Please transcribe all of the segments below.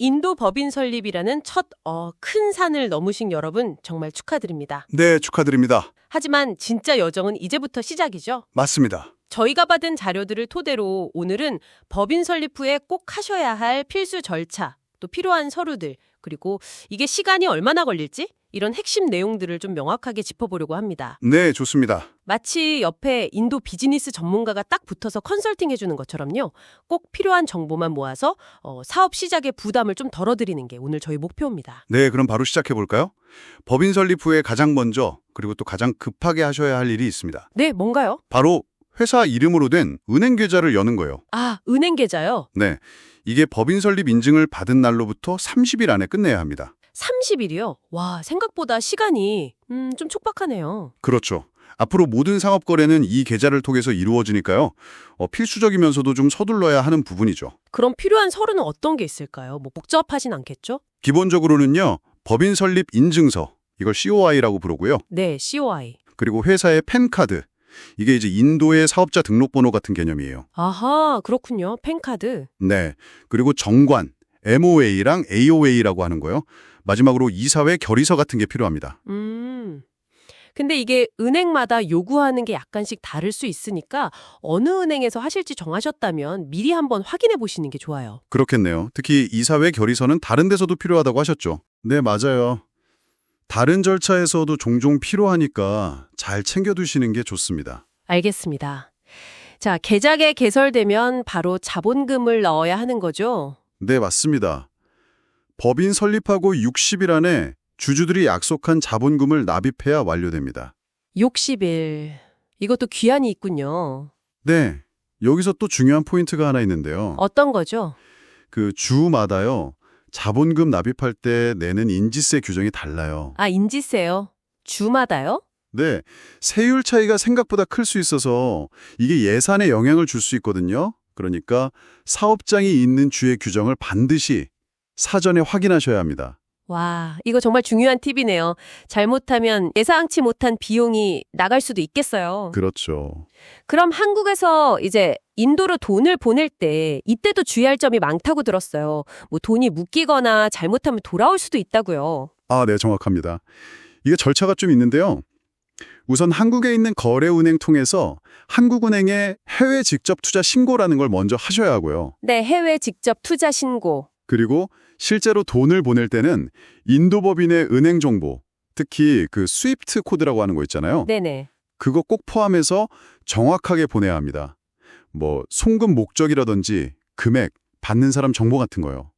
인도 법인 설립이라는 첫, 어, 큰 산을 넘으신 여러분 정말 축하드립니다. 네, 축하드립니다. 하지만 진짜 여정은 이제부터 시작이죠. 맞습니다. 저희가 받은 자료들을 토대로 오늘은 법인 설립 후에 꼭 하셔야 할 필수 절차, 또 필요한 서류들, 그리고 이게 시간이 얼마나 걸릴지 이런 핵심 내용들을 좀 명확하게 짚어보려고 합니다. 네, 좋습니다. 마치 옆에 인도 비즈니스 전문가가 딱 붙어서 컨설팅 해주는 것처럼요. 꼭 필요한 정보만 모아서 어, 사업 시작의 부담을 좀 덜어드리는 게 오늘 저희 목표입니다. 네, 그럼 바로 시작해 볼까요? 법인 설립 후에 가장 먼저 그리고 또 가장 급하게 하셔야 할 일이 있습니다. 네, 뭔가요? 바로 회사 이름으로 된 은행 계좌를 여는 거예요. 아, 은행 계좌요. 네. 이게 법인 설립 인증을 받은 날로부터 30일 안에 끝내야 합니다. 30일이요? 와, 생각보다 시간이 음, 좀 촉박하네요. 그렇죠. 앞으로 모든 상업 거래는 이 계좌를 통해서 이루어지니까요. 어, 필수적이면서도 좀 서둘러야 하는 부분이죠. 그럼 필요한 서류는 어떤 게 있을까요? 뭐 복잡하진 않겠죠? 기본적으로는요. 법인 설립 인증서, 이걸 COI라고 부르고요. 네, COI. 그리고 회사의 펜카드, 이게 이제 인도의 사업자 등록번호 같은 개념이에요. 아하, 그렇군요. 펜카드. 네. 그리고 정관, MOA랑 AOA라고 하는 거요. 마지막으로 이사회 결의서 같은 게 필요합니다. 음. 근데 이게 은행마다 요구하는 게 약간씩 다를 수 있으니까 어느 은행에서 하실지 정하셨다면 미리 한번 확인해 보시는 게 좋아요. 그렇겠네요. 특히 이사회 결의서는 다른 데서도 필요하다고 하셨죠. 네, 맞아요. 다른 절차에서도 종종 필요하니까 잘 챙겨두시는 게 좋습니다. 알겠습니다. 자, 계좌에 개설되면 바로 자본금을 넣어야 하는 거죠? 네, 맞습니다. 법인 설립하고 60일 안에 주주들이 약속한 자본금을 납입해야 완료됩니다. 60일. 이것도 귀환이 있군요. 네, 여기서 또 중요한 포인트가 하나 있는데요. 어떤 거죠? 그 주마다요. 자본금 납입할 때 내는 인지세 규정이 달라요. 아, 인지세요. 주마다요? 네, 세율 차이가 생각보다 클 수 있어서 이게 예산에 영향을 줄 수 있거든요. 그러니까 사업장이 있는 주의 규정을 반드시 사전에 확인하셔야 합니다. 와, 이거 정말 중요한 팁이네요. 잘못하면 예상치 못한 비용이 나갈 수도 있겠어요. 그렇죠. 그럼 한국에서 이제 인도로 돈을 보낼 때 이때도 주의할 점이 많다고 들었어요. 뭐 돈이 묶이거나 잘못하면 돌아올 수도 있다고요. 아, 네, 정확합니다. 이게 절차가 좀 있는데요. 우선 한국에 있는 거래은행 통해서 한국은행에 해외 직접 투자 신고라는 걸 먼저 하셔야 하고요. 네, 해외 직접 투자 신고. 그리고 실제로 돈을 보낼 때는 인도 법인의 은행 정보, 특히 그 스위프트 코드라고 하는 거 있잖아요. 네네. 그거 꼭 포함해서 정확하게 보내야 합니다. 뭐 송금 목적이라든지 금액, 받는 사람 정보 같은 거요.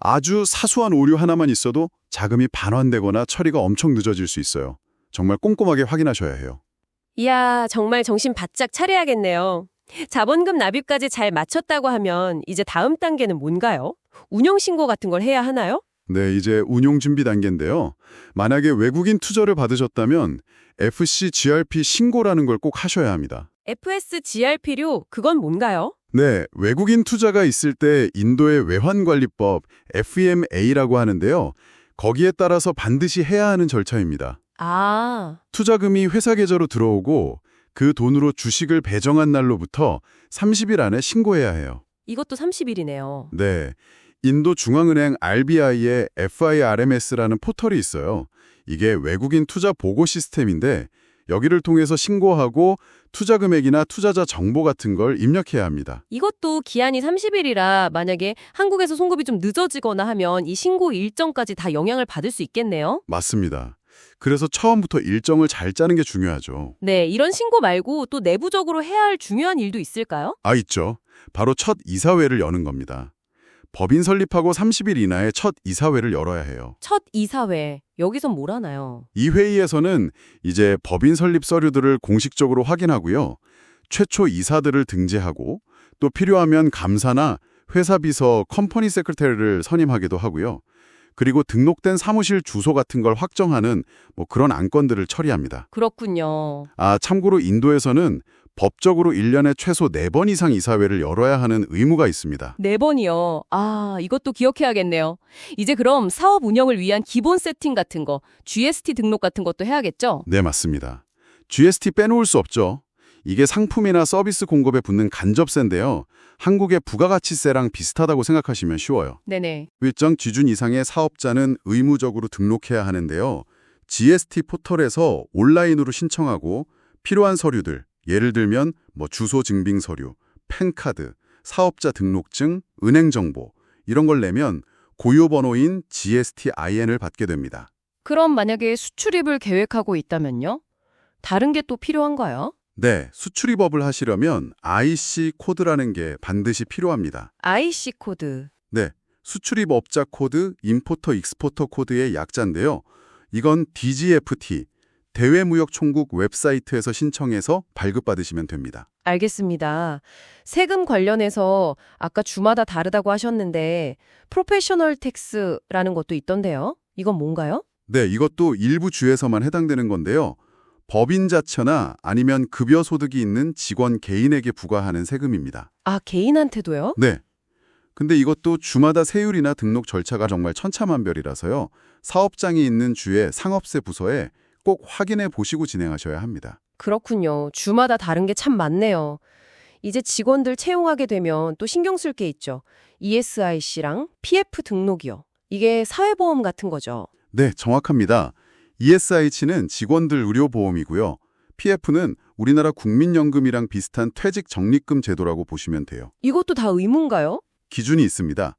아주 사소한 오류 하나만 있어도 자금이 반환되거나 처리가 엄청 늦어질 수 있어요. 정말 꼼꼼하게 확인하셔야 해요. 이야, 정말 정신 바짝 차려야겠네요. 자본금 납입까지 잘 마쳤다고 하면 이제 다음 단계는 뭔가요? 운영 신고 같은 걸 해야 하나요? 네, 이제 운용 준비 단계인데요. 만약에 외국인 투자를 받으셨다면 FC GRP 신고라는 걸 꼭 하셔야 합니다. FSGRP료 그건 뭔가요? 네, 외국인 투자가 있을 때 인도의 외환관리법 FEMA라고 하는데요. 거기에 따라서 반드시 해야 하는 절차입니다. 아, 투자금이 회사 계좌로 들어오고 그 돈으로 주식을 배정한 날로부터 30일 안에 신고해야 해요. 이것도 30일이네요. 네, 인도 중앙은행 RBI의 FIRMS라는 포털이 있어요. 이게 외국인 투자 보고 시스템인데 여기를 통해서 신고하고 투자 금액이나 투자자 정보 같은 걸 입력해야 합니다. 이것도 기한이 30일이라 만약에 한국에서 송금이 좀 늦어지거나 하면 이 신고 일정까지 다 영향을 받을 수 있겠네요. 맞습니다. 그래서 처음부터 일정을 잘 짜는 게 중요하죠. 네, 이런 신고 말고 또 내부적으로 해야 할 중요한 일도 있을까요? 아, 있죠. 바로 첫 이사회를 여는 겁니다. 법인 설립하고 30일 이나에 첫 이사회를 열어야 해요. 첫 이사회. 여기선 뭘 하나요? 이 회의에서는 이제 법인 설립 서류들을 공식적으로 확인하고요. 최초 이사들을 등재하고 또 필요하면 감사나 회사 비서 컴퍼니 세크레터리를 선임하기도 하고요. 그리고 등록된 사무실 주소 같은 걸 확정하는 뭐 그런 안건들을 처리합니다. 그렇군요. 아, 참고로 인도에서는 법적으로 1년에 최소 4번 이상 이사회를 열어야 하는 의무가 있습니다. 네 번이요. 아, 이것도 기억해야겠네요. 이제 그럼 사업 운영을 위한 기본 세팅 같은 거, GST 등록 같은 것도 해야겠죠? 네, 맞습니다. GST 빼놓을 수 없죠. 이게 상품이나 서비스 공급에 붙는 간접세인데요. 한국의 부가가치세랑 비슷하다고 생각하시면 쉬워요. 네네. 일정 기준 이상의 사업자는 의무적으로 등록해야 하는데요. GST 포털에서 온라인으로 신청하고 필요한 서류들, 예를 들면 뭐 주소 증빙 서류, 팬카드, 사업자 등록증, 은행 정보 이런 걸 내면 고유 번호인 GSTIN을 받게 됩니다. 그럼 만약에 수출입을 계획하고 있다면요? 다른 게 또 필요한가요? 네, 수출입업을 하시려면 IC 코드라는 게 반드시 필요합니다. IC 코드. 네, 수출입 업자 코드, 임포터 익스포터 코드의 약자인데요. 이건 DGFT, 대외무역총국 웹사이트에서 신청해서 발급받으시면 됩니다. 알겠습니다. 세금 관련해서 아까 주마다 다르다고 하셨는데 프로페셔널 텍스라는 것도 있던데요. 이건 뭔가요? 네, 이것도 일부 주에서만 해당되는 건데요. 법인 자처나 아니면 급여 소득이 있는 직원 개인에게 부과하는 세금입니다. 아, 개인한테도요? 네. 근데 이것도 주마다 세율이나 등록 절차가 정말 천차만별이라서요. 사업장이 있는 주의 상업세 부서에 꼭 확인해 보시고 진행하셔야 합니다. 그렇군요. 주마다 다른 게 참 많네요. 이제 직원들 채용하게 되면 또 신경 쓸 게 있죠. ESIC랑 PF 등록이요. 이게 사회보험 같은 거죠. 네, 정확합니다. ESI치는 직원들 의료보험이고요. PF는 우리나라 국민연금이랑 비슷한 퇴직 적립금 제도라고 보시면 돼요. 이것도 다 의무인가요? 기준이 있습니다.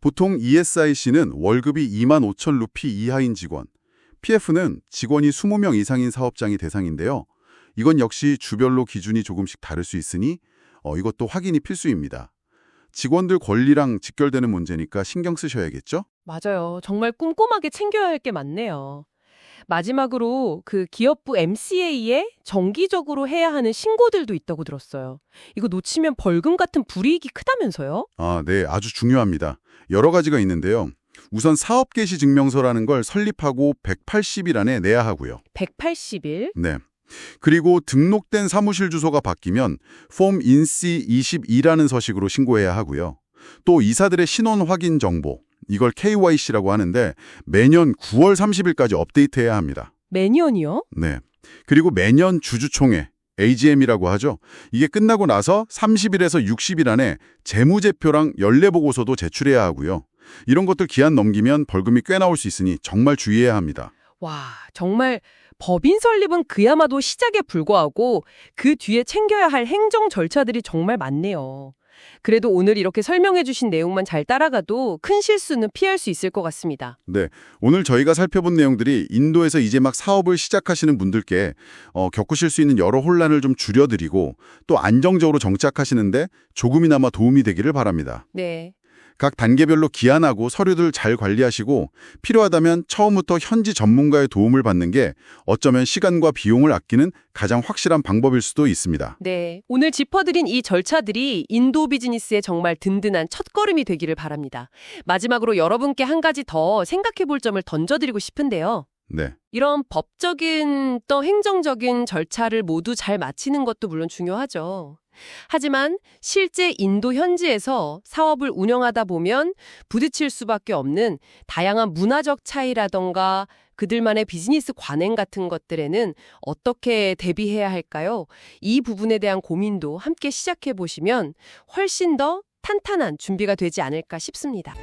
보통 ESIC는 월급이 2만 5천 루피 이하인 직원, PF는 직원이 20명 이상인 사업장이 대상인데요. 이건 역시 주별로 기준이 조금씩 다를 수 있으니 어, 이것도 확인이 필수입니다. 직원들 권리랑 직결되는 문제니까 신경 쓰셔야겠죠? 맞아요. 정말 꼼꼼하게 챙겨야 할 게 많네요. 마지막으로 그 기업부 MCA에 정기적으로 해야 하는 신고들도 있다고 들었어요. 이거 놓치면 벌금 같은 불이익이 크다면서요? 아, 네, 아주 중요합니다. 여러 가지가 있는데요. 우선 사업 개시 증명서라는 걸 설립하고 180일 안에 내야 하고요. 180일? 네. 그리고 등록된 사무실 주소가 바뀌면 폼 인시 22라는 서식으로 신고해야 하고요. 또 이사들의 신원 확인 정보, 이걸 KYC라고 하는데 매년 9월 30일까지 업데이트해야 합니다. 매년이요? 네. 그리고 매년 주주총회, AGM이라고 하죠. 이게 끝나고 나서 30일에서 60일 안에 재무제표랑 연례보고서도 제출해야 하고요. 이런 것들 기한 넘기면 벌금이 꽤 나올 수 있으니 정말 주의해야 합니다. 와, 정말 법인 설립은 그야말로 시작에 불과하고 그 뒤에 챙겨야 할 행정 절차들이 정말 많네요. 그래도 오늘 이렇게 설명해 주신 내용만 잘 따라가도 큰 실수는 피할 수 있을 것 같습니다. 네, 오늘 저희가 살펴본 내용들이 인도에서 이제 막 사업을 시작하시는 분들께 어, 겪으실 수 있는 여러 혼란을 좀 줄여드리고 또 안정적으로 정착하시는데 조금이나마 도움이 되기를 바랍니다. 네. 각 단계별로 기한하고 서류들 잘 관리하시고 필요하다면 처음부터 현지 전문가의 도움을 받는 게 어쩌면 시간과 비용을 아끼는 가장 확실한 방법일 수도 있습니다. 네. 오늘 짚어드린 이 절차들이 인도 비즈니스의 정말 든든한 첫걸음이 되기를 바랍니다. 마지막으로 여러분께 한 가지 더 생각해 볼 점을 던져드리고 싶은데요. 네. 이런 법적인 또 행정적인 절차를 모두 잘 마치는 것도 물론 중요하죠. 하지만 실제 인도 현지에서 사업을 운영하다 보면 부딪힐 수밖에 없는 다양한 문화적 차이라던가 그들만의 비즈니스 관행 같은 것들에는 어떻게 대비해야 할까요? 이 부분에 대한 고민도 함께 시작해 보시면 훨씬 더 탄탄한 준비가 되지 않을까 싶습니다.